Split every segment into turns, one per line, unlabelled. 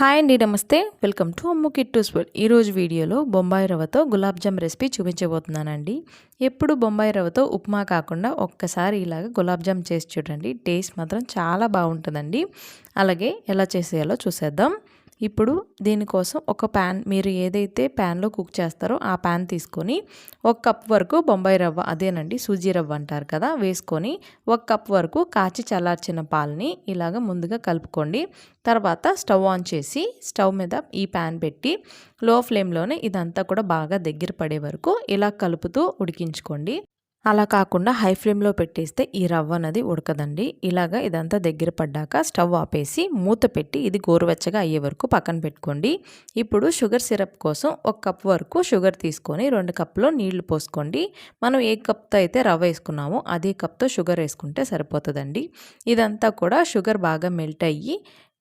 Hi అండి నమస్తే. Welcome to Ammu Kittu's sweet. ఈరోజు వీడియోలో బొంబాయి రవ్వతో గులాబ్ జామ్ రెసిపీ చూపించబోతున్నానండి. ఎప్పుడు బొంబాయి రవ్వతో ఉప్మా కాకుండా ఒక్కసారి ఇలాగ గులాబ్ జామ్ చేసి చూడండి. టేస్ట్ మాత్రం చాలా బాగుంటుందండి. అలాగే ఎలా చేసేయాలో చూసేద్దాం. ఇప్పుడు దీనికోసం ఒక ప్యాన్ మీరు ఏదైతే ప్యాన్లో కుక్ చేస్తారో ఆ ప్యాన్ తీసుకొని ఒక కప్ వరకు బొంబాయి రవ్వ అదేనండి సూజీ రవ్వ అంటారు కదా వేసుకొని ఒక కప్ వరకు కాచి చల్లార్చిన పాలని ఇలాగ ముందుగా కలుపుకోండి. తర్వాత స్టవ్ ఆన్ చేసి స్టవ్ మీద ఈ ప్యాన్ పెట్టి లో ఫ్లేమ్లోనే ఇదంతా కూడా బాగా దగ్గర పడే వరకు ఇలా కలుపుతూ ఉడికించుకోండి. అలా కాకుండా హై ఫ్లేమ్లో పెట్టేస్తే ఈ రవ్వ అనేది ఉడకదండి. ఇలాగ ఇదంతా దగ్గర పడ్డాక స్టవ్ ఆపేసి మూత పెట్టి ఇది గోరువెచ్చగా అయ్యే వరకు పక్కన పెట్టుకోండి. ఇప్పుడు షుగర్ సిరప్ కోసం ఒక కప్ వరకు షుగర్ తీసుకొని రెండు కప్పులో నీళ్ళు పోసుకోండి. మనం ఏ కప్తో అయితే రవ్వ వేసుకున్నామో అదే కప్తో షుగర్ వేసుకుంటే సరిపోతుందండి. ఇదంతా కూడా షుగర్ బాగా మెల్ట్ అయ్యి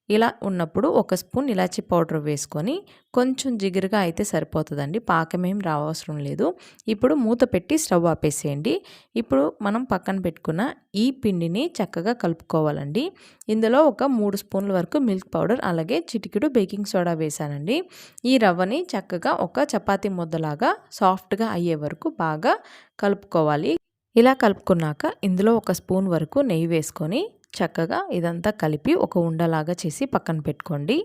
ఇలా ఉన్నప్పుడు ఒక స్పూన్ ఇలాచీ పౌడర్ వేసుకొని కొంచెం జిగురుగా అయితే సరిపోతుందండి. పాకమేం రావసరం లేదు. ఇప్పుడు మూత పెట్టి స్టవ్ ఆపేసేయండి. ఇప్పుడు మనం పక్కన పెట్టుకున్న ఈ పిండిని చక్కగా కలుపుకోవాలండి. ఇందులో ఒక మూడు స్పూన్ల వరకు మిల్క్ పౌడర్ అలాగే చిటికెడు బేకింగ్ సోడా వేసానండి. ఈ రవ్వని చక్కగా ఒక చపాతీ ముద్దలాగా సాఫ్ట్గా అయ్యే వరకు బాగా కలుపుకోవాలి. ఇలా కలుపుకున్నాక ఇందులో ఒక స్పూన్ వరకు నెయ్యి వేసుకొని చక్కగా ఇదంతా కలిపి ఒక ఉండలాగా చేసి పక్కన పెట్టుకోండి.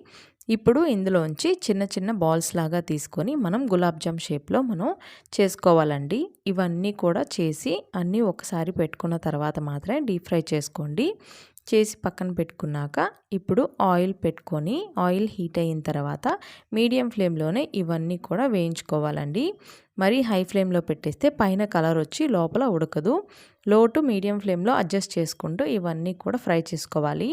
ఇప్పుడు ఇందులోంచి చిన్న చిన్న బాల్స్ లాగా తీసుకొని మనం గులాబ్ జామ్ షేప్లో మనం చేసుకోవాలండి. ఇవన్నీ కూడా చేసి అన్నీ ఒకసారి పెట్టుకున్న తర్వాత మాత్రమే డీప్ ఫ్రై చేసుకోండి. చేసి పక్కన పెట్టుకున్నాక ఇప్పుడు ఆయిల్ పెట్టుకొని ఆయిల్ హీట్ అయిన తర్వాత మీడియం ఫ్లేమ్లోనే ఇవన్నీ కూడా వేయించుకోవాలండి. మరీ హై ఫ్లేమ్లో పెట్టేస్తే పైన కలర్ వచ్చి లోపల ఉడకదు. లో టు మీడియం ఫ్లేమ్లో అడ్జస్ట్ చేసుకుంటూ ఇవన్నీ కూడా ఫ్రై చేసుకోవాలి.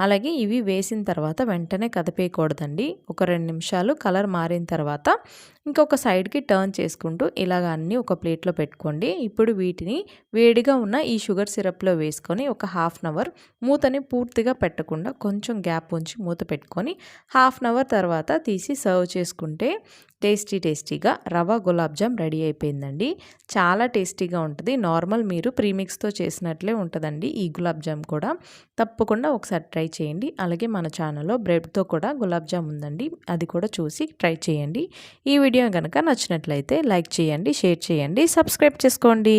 అలాగే ఇవి వేసిన తర్వాత వెంటనే కదిపేయకూడదండి. ఒక రెండు నిమిషాలు కలర్ మారిన తర్వాత ఇంకొక సైడ్కి టర్న్ చేసుకుంటూ ఇలాగ అన్నీ ఒక ప్లేట్లో పెట్టుకోండి. ఇప్పుడు వీటిని వేడిగా ఉన్న ఈ షుగర్ సిరప్లో వేసుకొని ఒక హాఫ్ అన్ అవర్ మూతని పూర్తిగా పెట్టకుండా కొంచెం గ్యాప్ ఉంచి మూత పెట్టుకొని హాఫ్ అన్ అవర్ తర్వాత తీసి సర్వ్ చేసుకుంటే టేస్టీ టేస్టీగా రవ గులాబ్జామ్ రెడీ అయిపోయిందండి. చాలా టేస్టీగా ఉంటుంది. నార్మల్ మీరు ప్రీమిక్స్తో చేసినట్లే ఉంటుందండి ఈ గులాబ్జామ్ కూడా. తప్పకుండా ఒకసారి ట్రై చేయండి. అలాగే మన ఛానల్లో బ్రెడ్తో కూడా గులాబ్జామ్ ఉందండి. అది కూడా చూసి ట్రై చేయండి. ఈ వీడియో కనుక నచ్చినట్లయితే లైక్ చేయండి షేర్ చేయండి సబ్స్క్రైబ్ చేసుకోండి.